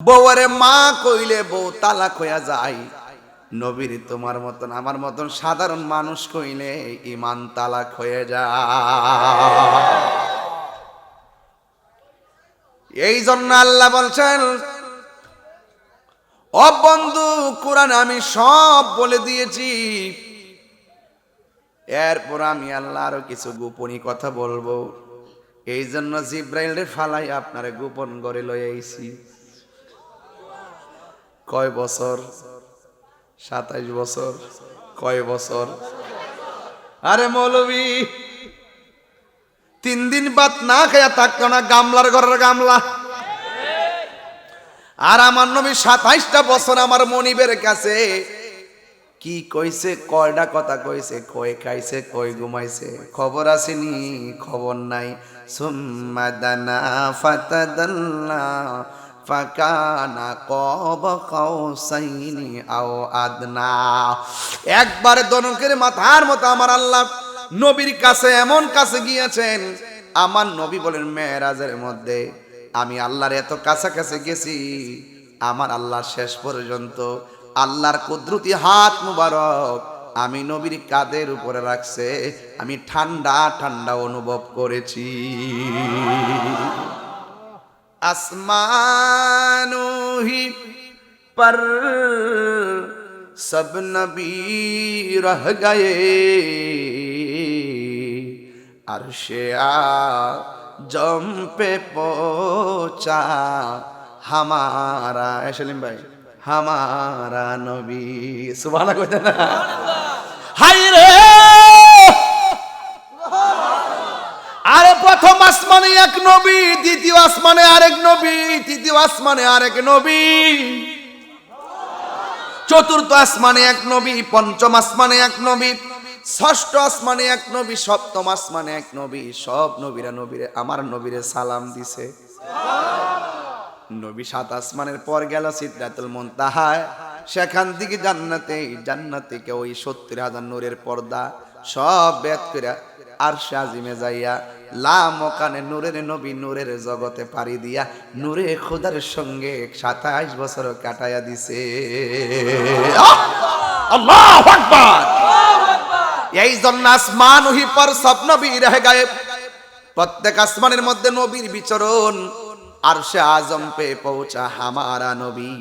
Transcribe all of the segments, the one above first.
বউরে মা কইলে বউ তালাক হইয়া যায়। নবীর তোমার মতন, আমার মতন সাধারণ মানুষ কইলে ইমান তালাক হয়ে যায়। এই জন্য আল্লাহ বলছেন, ও বন্ধু, কোরআন আমি সব বলে দিয়েছি। এরপর আমি আল্লাহ আরও কিছু গোপনী কথা বলব। এই জন্য জিব্রাইল ফালাই আপনারে গোপন করে লয়ে আইছি কয় বছর? সাতাইশ বছর। কয় বছর? আরে মৌলবি, তিন দিন বাদ না খেয়া থাকতো না, গামলার ঘরের গামলা। আর আমার নবী সাতাইশটা বছর আমার মনিবের কাছে। কি কইছে কয়টা কথা কইছে, কয় খাইছে, কয় ঘুমাইছে, খবর আসেনি, খবর নাই। সুম্মাদানা ফাতাদাল্লা একবার দনকের মাথার মতো আমার আল্লাহ নবীর কাছে, এমন কাছে গিয়েছেন, আমার নবী বলেন, মেয়েরাজের মধ্যে আমি আল্লাহর এত কাছাকাছি গেছি, আমার আল্লাহ শেষ পর্যন্ত আল্লাহর কুদরতি হাত মুবারক আমি নবীর কাদের উপরে রাখছে, আমি ঠান্ডা ঠান্ডা অনুভব করেছি। آسمانوں ہی پر سب نبی رہ گئے عرش جم پہ پہنچا ہمارا اے شلیم بھائی ہمارا نبی سبحانہ کو ہائے رے আসমানে এক নবী, দ্বিতীয় আসমানে আরেক নবী, তৃতীয় আসমানে আরেক নবী। চতুর্থ আসমানে এক নবী, পঞ্চম আসমানে এক নবী, ষষ্ঠ আসমানে এক নবী, সপ্তম আসমানে এক নবী। সব নবীরা নবীরে, আমার নবীরে সালাম দিছে। নবী সাত আসমানের পর গেল সিদ্ধাতুল মুনতাহায়। সেখান থেকে জান্নাতে জান্নাতে ওই সত্তর হাজার নূরের পর্দা সব বেদ করে আর আজিমে যাইয়া, লা মকানে নূরের নবী নূরের জগতে পাড়ি দিয়া, নূরে খোদার সঙ্গে সাতাইশ বছর কাটাইয়া দিছে। এই জন্য আসমান পর সব নবী রহে গায়েব। প্রত্যেক আসমানের মধ্যে নবীর বিচরণ। আর আজম পে পৌঁছা হামারা নবী।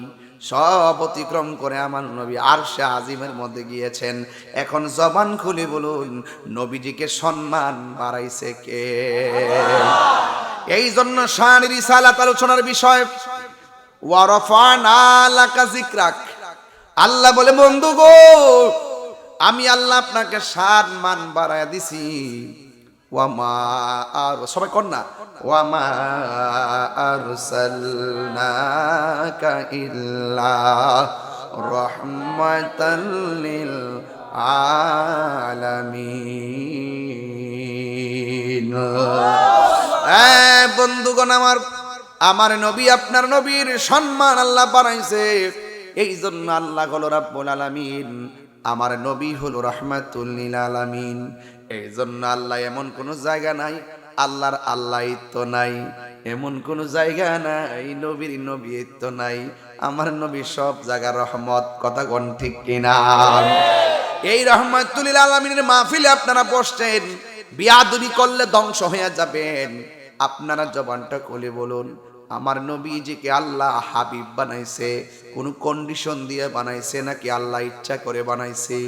সব অতিক্রম করে আমার নবী আর সে আজিমের মধ্যে গিয়েছেন। এখন জবান খুলে বলুন, নবীজিকে সম্মান বাড়াইছে কে? এই জন্য শানের ইসালাত আলোচনার বিষয় আল্লাহ বলে বন্ধু গো আমি আল্লাহ আপনাকে সাত মান বাড়ায় দিছি। ওয়ামা আর সবাই না। ওয়ামা আরসালনাকা ইল্লা আলামিন। বন্ধুগণ, আমার আমার নবী আপনার নবীর সম্মান আল্লাহ বানাইছে। এই জন্য আল্লাহ হলো রাব্বুল আলামিন। আমার নবী হলো রহমাতুল্লিল আলামিন। এই জন্য আল্লাহ এমন কোনো জায়গা নাই, আল্লাহর আল্লাহিত্ব নাই, এমন কোনো জায়গা নাই, নবীর নবীত্ব নাই, আমার নবী সব জায়গা রহমত, কথা কোন ঠিক কিনা? এই রহমাতুল্লিল আলামিনের মাহফিলে আপনারা বসছেন, বিয়াদবি করলে ধ্বংস হয়ে যাবেন। আপনারা জবানটা খুলে বলুন, আমার নবী যে নবীজিকে আল্লাহ হাবিব বানাইছে, কোন কন্ডিশন দিয়ে বানাইছে নাকি আল্লাহ ইচ্ছা করে বানাইছে?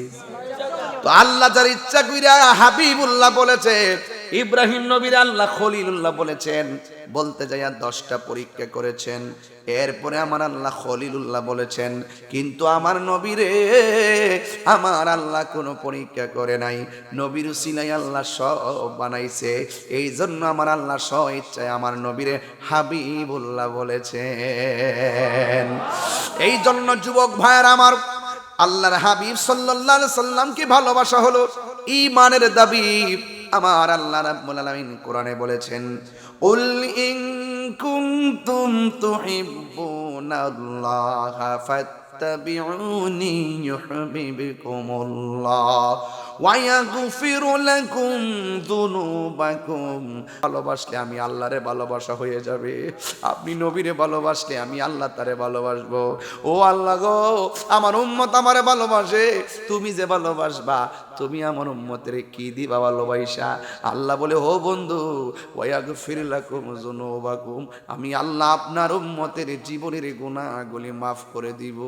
তো আল্লাহ যার ইচ্ছা কইরা হাবিবুল্লাহ বলেছে, ইব্রাহিম নবীর আল্লাহ খলিলুল্লাহ বলেছেন, বলতে যাইয়া দশটা পরীক্ষা করেছেন, এরপরে আমার আল্লাহ খলিলুল্লাহ বলেছেন, কিন্তু আমার নবীরে আমার আল্লাহ কোনো পরীক্ষা করে নাই, নবীর উসিলাই আল্লাহ সব বানাইছে এই জন্য আমার আল্লাহ স ইচ্ছায় আমার নবীরে হাবিবুল্লাহ বলেছেন। এই জন্য যুবক ভাইয়ের আমার আল্লাহর হাবিব সাল্লাল্লাহু সাল্লামকে ভালোবাসা হলো? ঈমানের দাবি। আমার আল্লাহ রাব্বুল আলামিন কোরআনে বলেছেন, উল ইন কুনতুম তুহিব্বুনাল্লাহা ফাত্তাবিউনি الله ويغفر لكم ذنوبكم. ভালোবাসলে আমি আল্লাহরে ভালোবাসা হয়ে যাবে। আপনি নবীরে ভালোবাসলে আমি আল্লাহ তারে ভালোবাসবো। ও আল্লাহ গো, আমার উম্মত আমারে ভালোবাসে। তুমি যে ভালোবাসবা তুমি আমার উম্মতের কি দি বাবা লোবাইসা? আল্লাহ বলে, ও বন্ধু ওয়াগ ফিরলাকুম জুনুবাকুম আমি আল্লাহ আপনার উম্মতের জীবনের গুণাগুলি মাফ করে দিব।